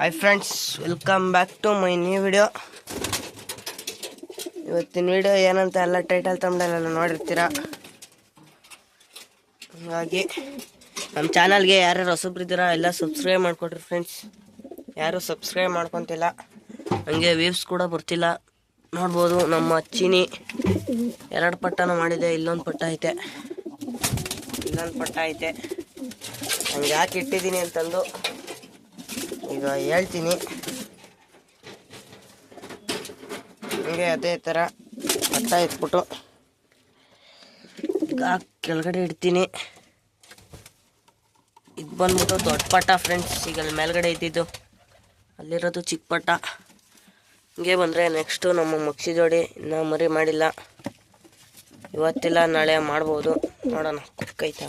Hi friends welcome back to my new video ಇವತ್ತಿನ video ಏನಂತ ಎಲ್ಲ ಟೈಟಲ್ ತಮ್ಮದಲ್ಲೆಲ್ಲ ನೋಡಿರ್ತೀರ? ಹಾಗಾಗಿ ನಮ್ಮ ಚಾನಲ್ಗೆ ಯಾರ್ಯಾರು ಹೊಸಬ್ರಿದ್ದೀರಾ ಎಲ್ಲ ಸಬ್ಸ್ಕ್ರೈಬ್ ಮಾಡ್ಕೊಡ್ರಿ ಫ್ರೆಂಡ್ಸ್ ಯಾರು ಸಬ್ಸ್ಕ್ರೈಬ್ ಮಾಡ್ಕೊತಿಲ್ಲ, ಹಂಗೆ ವೀವ್ಸ್ ಕೂಡ ಬರ್ತಿಲ್ಲ. ನೋಡ್ಬೋದು, ನಮ್ಮ ಚೀನಿ ಎರಡು ಪಟ್ಟನೂ ಮಾಡಿದೆ, ಇಲ್ಲೊಂದು ಪಟ್ಟ ಐತೆ. ಇಲ್ಲೊಂದು ಪಟ್ಟ ಐತೆ. ಹಂಗೆ ಯಾಕೆ ಇಟ್ಟಿದ್ದೀನಿ ಅಂತಂದು. ಈಗ ಹೇಳ್ತೀನಿ. ಹಂಗೆ ಅದೇ ಥರ ಪಟ್ಟ ಇಟ್ಬಿಟ್ಟು ಈಗ ಕೆಳಗಡೆ ಇಡ್ತೀನಿ. ಇದು ಬಂದ್ಬಿಟ್ಟು ದೊಡ್ಡ ಪಟ್ಟ ಫ್ರೆಂಡ್ಸ್ ಈಗ ಅಲ್ಲಿ ಮೇಲ್ಗಡೆ ಇದ್ದಿದ್ದು. ಅಲ್ಲಿರೋದು ಚಿಕ್ಕ ಪಟ್ಟ. ಹಿಂಗೆ ಬಂದರೆ ನೆಕ್ಸ್ಟು ನಮ್ಮ ಮಕ್ಷಿ ಜೋಡಿ ಇನ್ನೂ ಮರಿ ಮಾಡಿಲ್ಲ. ಇವತ್ತಿಲ್ಲ, ನಾಳೆ ಮಾಡ್ಬೋದು. ನೋಡೋಣ ಕುಕ್ಕೈತಾ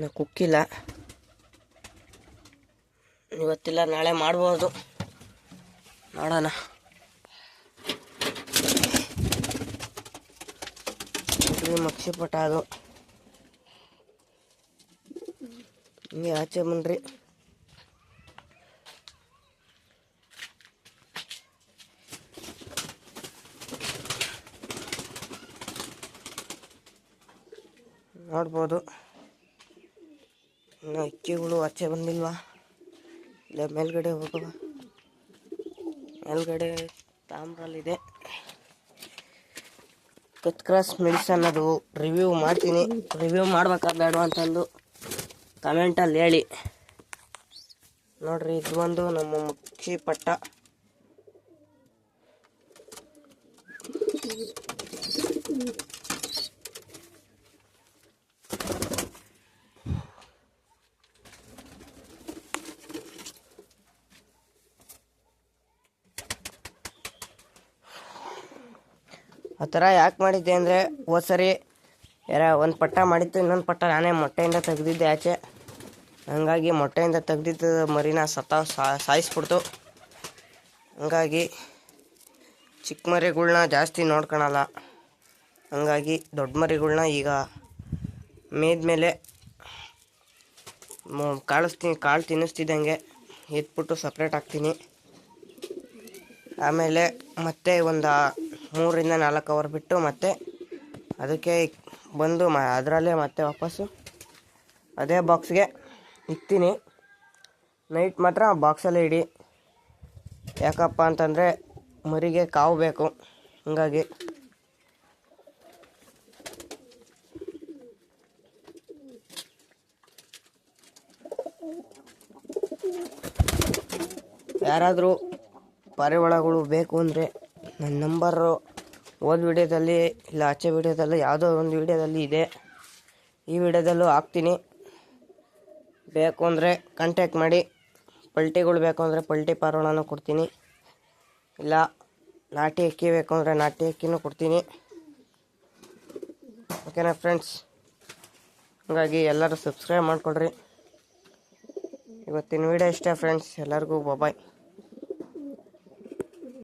ನಾ ಕುಕ್ಕಿಲ್ಲ ಇವತ್ತಿಲ್ಲ, ನಾಳೆ ಮಾಡ್ಬೋದು. ನೋಡೋಣ. ಮಕ್ಷಿ ಪಟ ಅದು. ಹಿಂಗೆ ಆಚೆ ಬನ್ರಿ. ನೋಡ್ಬೋದು. ಇನ್ನು ಅಕ್ಕಿಗಳು ಆಚೆ ಬಂದಿಲ್ವಾ? ಇಲ್ಲ, ಮೇಲ್ಗಡೆ ಹೋಗುವ ಮೇಲ್ಗಡೆ ತಾಮ್ರಲ್ಲಿದೆ. ಕತ್ ಕ್ರಾಸ್ ಮೆಡಿಸನ್ ಅದು ರಿವ್ಯೂ ಮಾಡ್ತೀನಿ. ರಿವ್ಯೂ ಮಾಡ್ಬೇಕಾ ಬೇಡ ಅಂತಂದು ಕಮೆಂಟಲ್ಲಿ ಹೇಳಿ. ನೋಡ್ರಿ, ಇದು ಒಂದು ನಮ್ಮ ಮುಖ್ಯ ಪಟ್ಟ. ಆ ಥರ ಯಾಕೆ ಮಾಡಿದ್ದೆ ಅಂದರೆ ಹೋದ ಸರಿ ಯಾರ ಒಂದು ಪಟ್ಟ ಮಾಡಿತ್ತು, ಇನ್ನೊಂದು ಪಟ್ಟ ನಾನೇ ಮೊಟ್ಟೆಯಿಂದ ತೆಗೆದಿದ್ದೆ ಆಚೆ. ಹಂಗಾಗಿ ಮೊಟ್ಟೆಯಿಂದ ತೆಗೆದಿದ್ದ ಮರಿನ ಸತ ಸಾಯಿಸ್ಬಿಡ್ತು. ಹಂಗಾಗಿ ಚಿಕ್ಕ ಮರಿಗಳ್ನ ಜಾಸ್ತಿ ನೋಡ್ಕೊಳಲ್ಲ ಹಂಗಾಗಿ ದೊಡ್ಡ ಮರಿಗಳ್ನ ಈಗ ಮೇದ್ಮೇಲೆ ಮೇಲೆ ಕಾಳಿಸ್ತೀನಿ ಕಾಳು ತಿನ್ನಿಸ್ತಿದ್ದಂಗೆ ಎತ್ಬಿಟ್ಟು ಸಪ್ರೇಟ್ ಹಾಕ್ತೀನಿ. ಆಮೇಲೆ ಮತ್ತೆ ಒಂದು ಮೂರರಿಂದ ನಾಲ್ಕು ಅವರ್ ಬಿಟ್ಟು ಮತ್ತೆ ಅದಕ್ಕೆ ಬಂದು ಮ ಅದರಲ್ಲೇ ಮತ್ತೆ ವಾಪಸ್ಸು ಅದೇ ಬಾಕ್ಸ್ಗೆ ಇಕ್ತೀನಿ. ನೈಟ್ ಮಾತ್ರ ಬಾಕ್ಸಲ್ಲಿ ಇಡಿ. ಯಾಕಪ್ಪ ಅಂತಂದರೆ ಮರಿಗೆ ಕಾವು ಬೇಕು. ಹಂಗಾಗಿ ಯಾರಾದರೂ ಪಾರಿವಾಳಗಳು ಬೇಕು ಅಂದರೆ ನನ್ನ ನಂಬರು ಹೋದ ವಿಡಿಯೋದಲ್ಲಿ ಇಲ್ಲ ಆಚೆ ವಿಡಿಯೋದಲ್ಲಿ ಯಾವುದೋ ಒಂದು ವಿಡಿಯೋದಲ್ಲಿ ಇದೆ. ಈ ವಿಡಿಯೋದಲ್ಲೂ ಹಾಕ್ತೀನಿ. ಬೇಕು ಅಂದರೆ ಕಾಂಟ್ಯಾಕ್ಟ್ ಮಾಡಿ. ಪಲ್ಟಿಗಳು ಬೇಕು ಅಂದರೆ ಪಲ್ಟಿ ಪಾರಿವಾಳನೂ ಕೊಡ್ತೀನಿ. ಇಲ್ಲ, ನಾಟಿ ಅಕ್ಕಿ ಬೇಕು ಅಂದರೆ ನಾಟಿ ಅಕ್ಕಿನೂ ಕೊಡ್ತೀನಿ. ಓಕೆನಾ ಫ್ರೆಂಡ್ಸ್ ಹಾಗಾಗಿ ಎಲ್ಲರೂ ಸಬ್ಸ್ಕ್ರೈಬ್ ಮಾಡಿಕೊಡ್ರಿ ಇವತ್ತಿನ ವಿಡಿಯೋ ಇಷ್ಟೇ ಫ್ರೆಂಡ್ಸ್ ಎಲ್ಲರಿಗೂ ಬಾಯ್